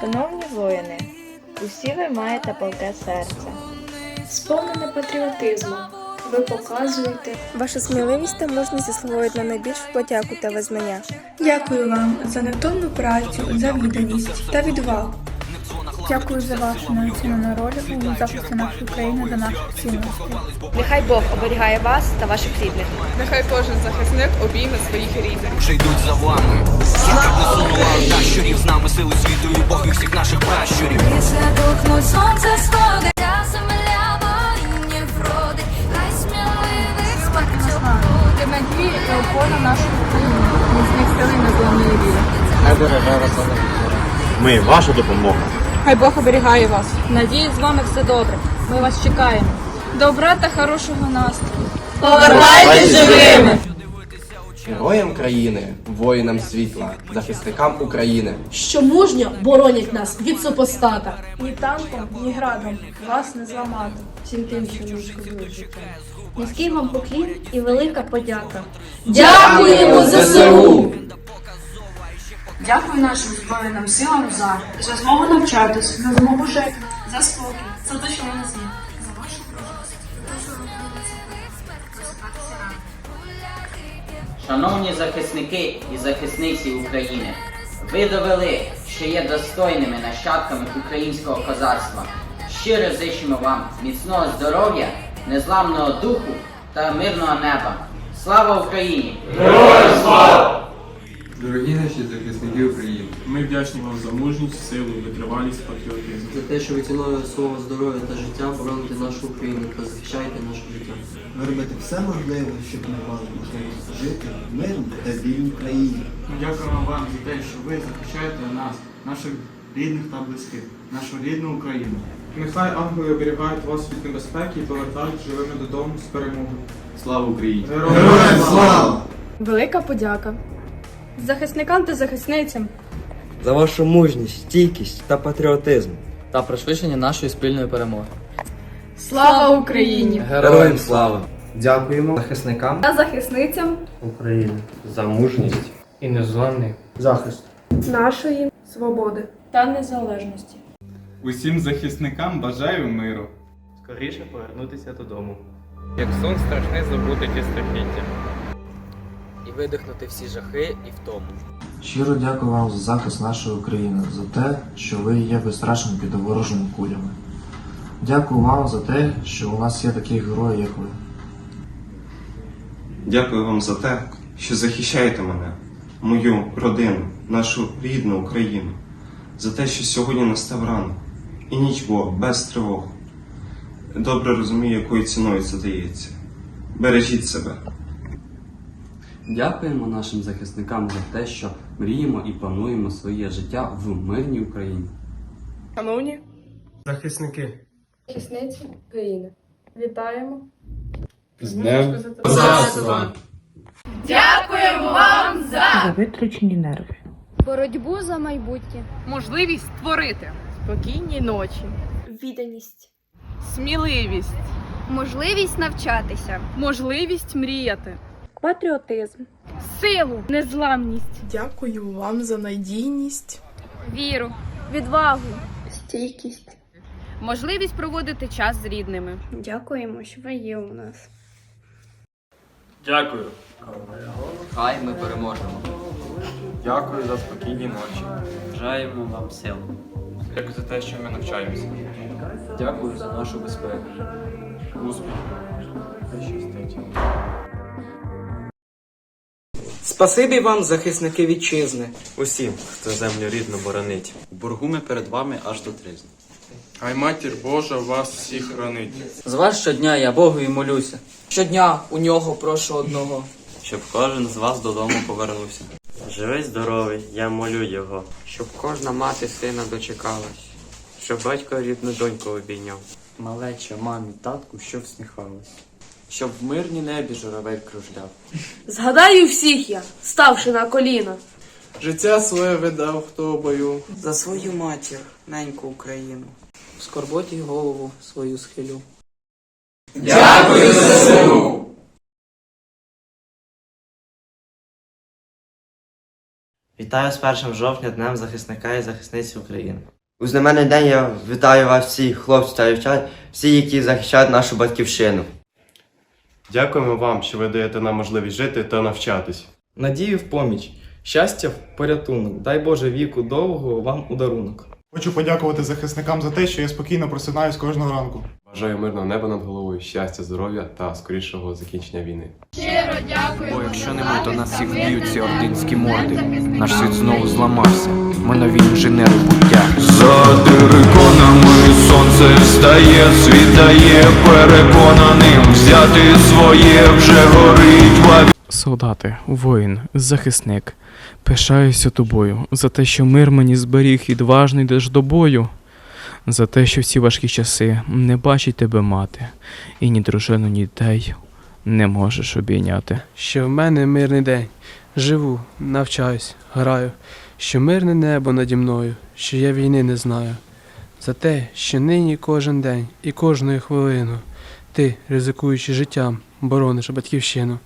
Шановні воїни, усі ви маєте палке серце. Сповнене патріотизму. Ви показуєте. Ваша сміливість та мужність заслуговують на найбільшу подяку та визнання. Дякую вам за невтомну працю, за відданість та відвагу. Дякую за вашу неоцінену роль у захисті нашої країни та наших цінностей. Нехай Бог оберігає вас та ваших рідних. Нехай кожен захисник обійме своїх рідних. вже йдуть за вами. Яка б не сунула щурів з нами сили світу і Бог і всіх наших пращурів. Після тухнуть сонце сходить. Надії та опора нашої країни. Міцних сили незламної віри. Ми ваша допомога. Хай Бог оберігає вас. Надії з вами все добре. Ми вас чекаємо. Добра та хорошого настрою. Героям країни, воїнам світла, захисникам України. що мужньо боронять нас від супостата. Ні танком, ні градом вас не зламати. Всім тим, що не шкодують життя. Низький вам поклін і велика подяка. Дякуємо ЗСУ! Дякую нашим Збройним силам за, за змогу навчатись, за змогу жити, за спокій, за те, що вони є. За вашу Шановні захисники і захисниці України, ви довели, що є достойними нащадками українського козацтва. Щиро зичимо вам міцного здоров'я, незламного духу та мирного неба. Слава Україні! Дорогі наші захисники України. Ми вдячні вам за мужність, силу, витривалість, патріотизм. За те, що ви ціною свого здоров'я та життя бороните нашу Україну та захищаєте наше життя. Ви робите все можливе, щоб ми мали можливість жити в мирній та вільній країні. Ми дякуємо вам за те, що ви захищаєте нас, наших рідних та близьких, нашу рідну Україну. Нехай ангели оберігають вас від небезпеки і повертають живими додому з перемогою. Слава Україні! Героям слава! Велика подяка. Захисникам та захисницям. За вашу мужність, стійкість та патріотизм. Та пришвидшення нашої спільної перемоги. Слава Україні! Героям слава! Дякуємо захисникам Та захисницям України за мужність і незламний захист. Нашої свободи. та незалежності. Усім захисникам бажаю миру. Скоріше повернутися додому. Як сон страшне забути ті страхіття. І видихнути всі жахи і втому. Щиро дякую вам за захист нашої України, за те, що ви є безстрашним під ворожими кулями. Дякую вам за те, що у нас є такі герої, як ви. Дякую вам за те, що захищаєте мене, мою родину, нашу рідну Україну, за те, що сьогодні настав ранок і ніч була без тривог. Добре розумію, якою ціною це дається. Бережіть себе. Дякуємо нашим захисникам за те, що мріємо і плануємо своє життя в мирній Україні. Шановні, Захисники. Захисниці країни. Вітаємо. З Днем За витрачені нерви. Боротьбу за майбутнє. можливість створити, Спокійні ночі. Відданість. сміливість, Можливість навчатися. можливість мріяти, Патріотизм. силу, незламність. Дякую вам за надійність. Віру. Відвагу. Стійкість. Можливість проводити час з рідними. Дякуємо, що ви є у нас. Дякую. Хай ми переможемо. Дякую за спокійні ночі. Бажаємо вам сил. Дякую за те, що ми навчаємося. Дякую за нашу безпеку. Успіхів. Та щастить. Спасибі вам, захисники вітчизни. Усім, хто землю рідну боронить. У боргу ми перед вами аж до тризни. Хай матір Божа вас всіх хранить. З вас щодня я Богу і молюся, Щодня у нього прошу одного. щоб кожен з вас додому повернувся. Живий здоровий, я молю його. Щоб кожна мати сина дочекалась. Щоб батько рідну доньку обійняв. Малеча мамі, татку, що всміхалась. Щоб в мирній небі журавель кружляв. Згадаю всіх я, ставши на коліна. Життя своє видав, хто бою. За свою матір, неньку Україну. В скорботі голову свою схилю. Дякую ЗСУ! Вітаю з 1 жовтня Днем захисника і захисниці України. У знаменний день я вітаю вас всіх, хлопців та дівчат, всі, які захищають нашу батьківщину. Дякуємо вам, що ви даєте нам можливість жити та навчатись. Надію в поміч, щастя в порятунок. Дай Боже віку довгого вам у дарунок. Хочу подякувати захисникам за те, що я спокійно просинаюсь кожного ранку. Бажаю мирного неба над головою, щастя, здоров'я та скорішого закінчення війни. Бо якщо не ми, то нас всіх вб'ють ці ординські морди. Наш світ знову зламався. Ми нові інженери буття. За териконами сонце встає, світає, переконаним взяти своє вже горить в Солдати, воїн, захисник, пишаюся тобою за те, що мир мені зберіг і відважно йдеш до бою, за те, що в ці важкі часи не бачить тебе мати, і ні дружину, ні дітей не можеш обійняти. Що в мене мирний день. Живу, навчаюсь, граю, що мирне небо наді мною, що я війни не знаю. За те, що нині кожен день і кожну хвилину ти, ризикуючи життям, борониш батьківщину.